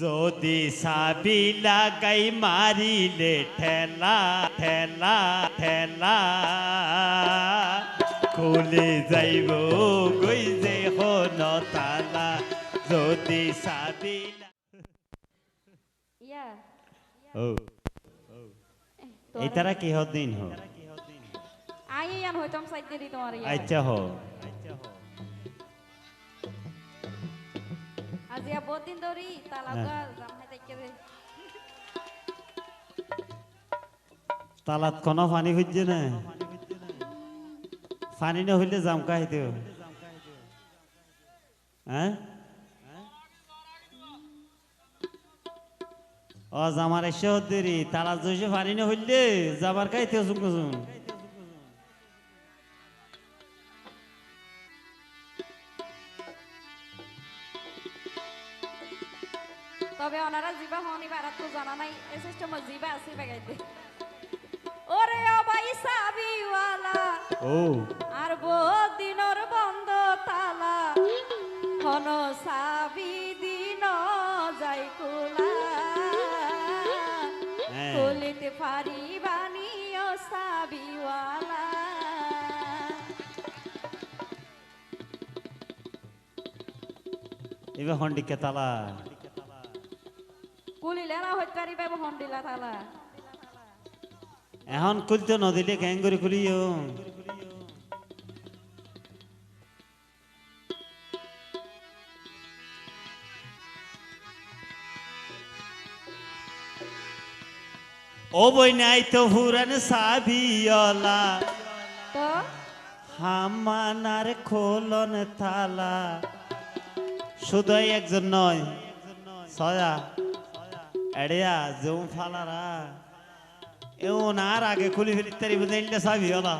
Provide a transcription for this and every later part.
যদি সাবি লাগাই মারিলে ঠেলা ঠেলা ঠেলা। খুলে যাইব গই যে হন তালা যদি সাবি ইয়া। ও এই তারা কি হদিন হো আই ইয়ান হইতাম সাইড দেরি তোমার ইয়া। আচ্ছা হো বহুত দিন ধরি দে তালাত কোনো পানি হইছে না? পানি না হইলে জামকা হইতে হ্যাঁ? ও জামার এসে দেরি তালা জইছে পানি না হইলে জামার খাইতে তবে ওনারা জিবা হনি বারাত তো জানা নাই। এই সিস্টেম জিবা আছে বেগাইতে। ওরে ও ভাই সাবিওয়ালা ও। আর বহুত দিনর বন্ধ তালা। হন সাবি দিন যাই কুলা। হ্যাঁ। খুলিতে পারি বানিও সাবিওয়ালা। এবার হন্ডিকে তালা। হইতে হন্ডিলা এখন খুলতে নদীলে গ্যাং করে খুলিও। ও বই নাই তো হুরান সাবিয়লা। হামানার খোলন থালা। শুধু একজন নয় সয়া এড়িয়া জুম ফালারা এও না আগে খুলি ফেলি তারি বুঝে ইল্লা সাবি ওলা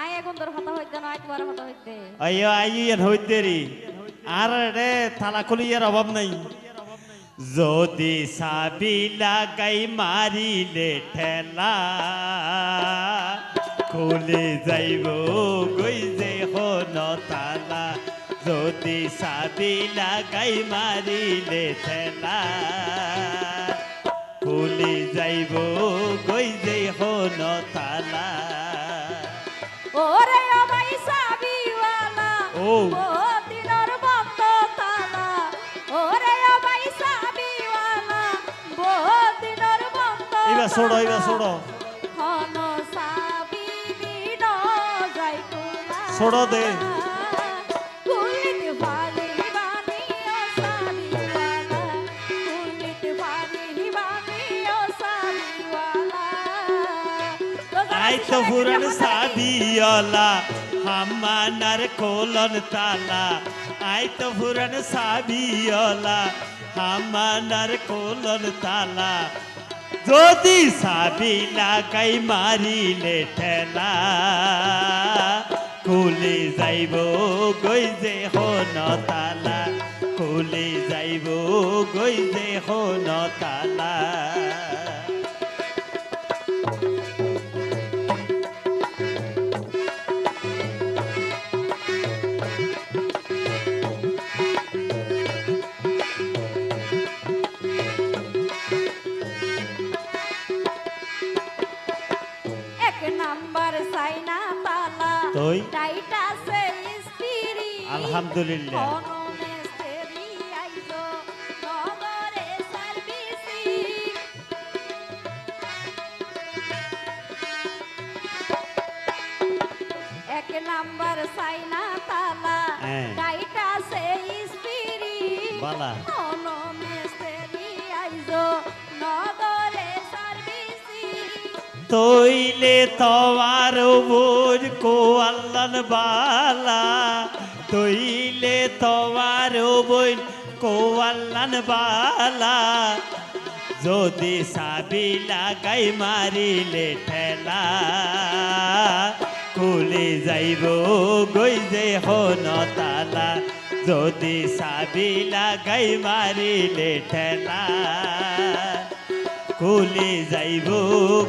আয় এখন তোর কথা হইতে না আজ তোর কথা হইতে আইও আইয়ো আইয়েন হইতে রি আর রে থালা খুলি এর অভাব নাই যদি সাবি লাগাই মারিলে ঠেলা খুলে যাইব কই যে হন তালা যদি সাবি লাগাই মারিলে ঠেলা খুলে যাইব গই যে হন তালা ওরে ভাই সাবিওয়ালা ও। দিনর বন্ধ তালা ওরে ও সাবিওয়ালা বহুত দিনর বন্ধ এবার ছোড়ো এবার ছোড়ো হন সাবি দিন যাই কুলা ছোড়ো দে। আই তো পুরান সাবিয়লা হামানার কোলন তালা। আই তো পুরান সাবিয়লা হামানার কোলন তালা। যদি সাবি লাগাই মারিলে ঠেলা খুলে যাইব গই যে হন তালা। খুলে যাইব গই যে হন তালা। তোই? আলহামদুলিল্লাহ। এক নাম্বার সাইনা তালা হ্যাঁ। টাইটাসে স্পিরি বালা। তৈলে তোমার বোঝ কো আল্লান বালা। তৈলে তোমার বোঝ কো বালা। যদি সাবি লাগাই মারিলে ঠেলা খুলে যাইব গই যে হন তালা। যদি সাবি লাগাই মারিলে ঠেলা। খুলে যাইব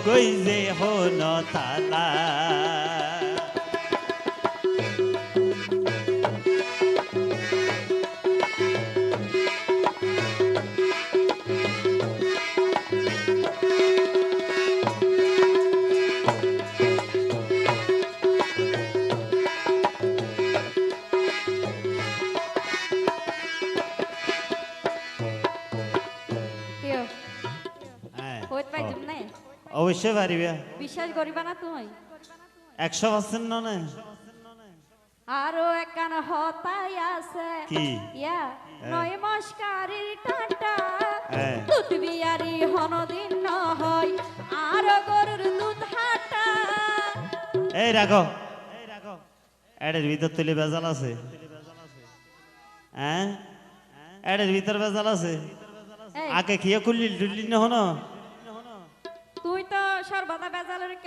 কই যে হন তালা? অবশ্যই পারিবে। বিশ্বাস করিবা না তুমি? একশো পার্সেন্ট নয় আরও একখান হতাই আছে। কি? ইয়া নয় মস্কারির টাটা। হ্যাঁ। দুধ বিয়ারি হনদিন ন হয় আর গরুর দুধ হাটা। এই রাখো। এডের ভিতর তুলে বেজাল আছে। হ্যাঁ? এডের ভিতর বেজাল আছে। আগে খেয়ে খুললি ডুললি না হনো?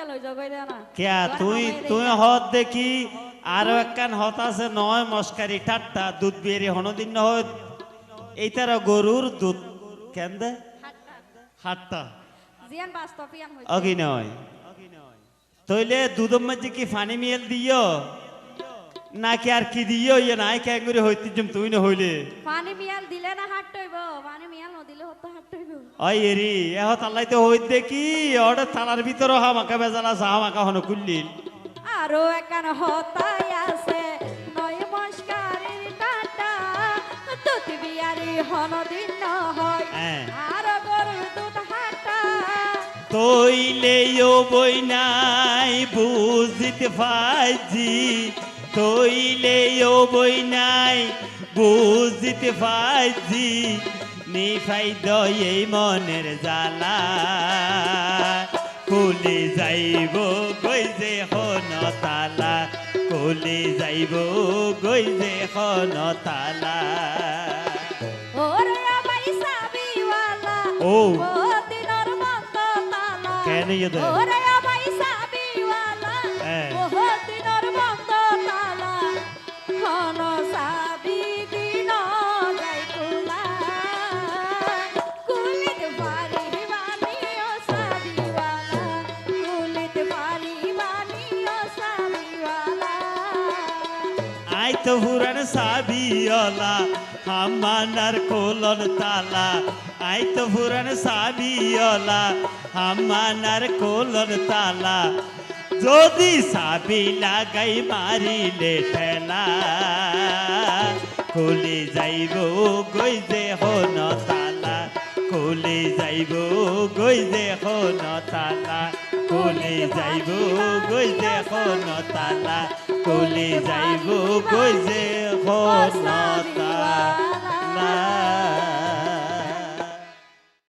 তোর তুই তুই হত দেখি আরও একখান হত আছে নয় মস্কারি ঠাট্টা দুধ বিয়েরি হনদিন ন এইটার গরুর দুধ। কেন দে? হাটটা। অগি নয় তইলে দুধের মাঝে কি ফানি মিয়েল দিও নাকি আর কি দিও ইয়ে নাই ক্যাঙ্গুরি হইতে জম তুই না হইলে। পানি মিয়াল দিলে না হাট হইব পানি মিয়াল ন দিলে হতো হাট হইব ওই এরি এহ তাল্লাইতে হইতে কি ওটা থালার ভিতরে হামাকা বেজাল আছে হামাকা হন কুল্লিল। আরও একখান হতাই আছে নয় মস্কারির টাটা দুধ বিয়ারি হনদিন ন হয় হ্যাঁ। আর গরুর দুধ হাটা। তইলে ও বই নাই বুঝিতে পাইছি তইলে ও বই নাই বুঝিতে পাইছি নিফাই দই মনের জ্বালা। কুলি যাইব গই যে হন তালা কুলি যাইব গই যে হন তালা। ও। কেন ইয়ে তো হুরান সাবিয়লা হামানার কোলন তালা। আই তো হুরান সাবিয়লা হামানার কোলন তালা। যদি সাবি লাগাই মারিলে ঠেলা খুলি যাইব গই যে হন তালা। খুলি যাইব গই যে হন তালা খুলি যাইব গই যে হন তালা। খুলি যাইব কইছে যে লা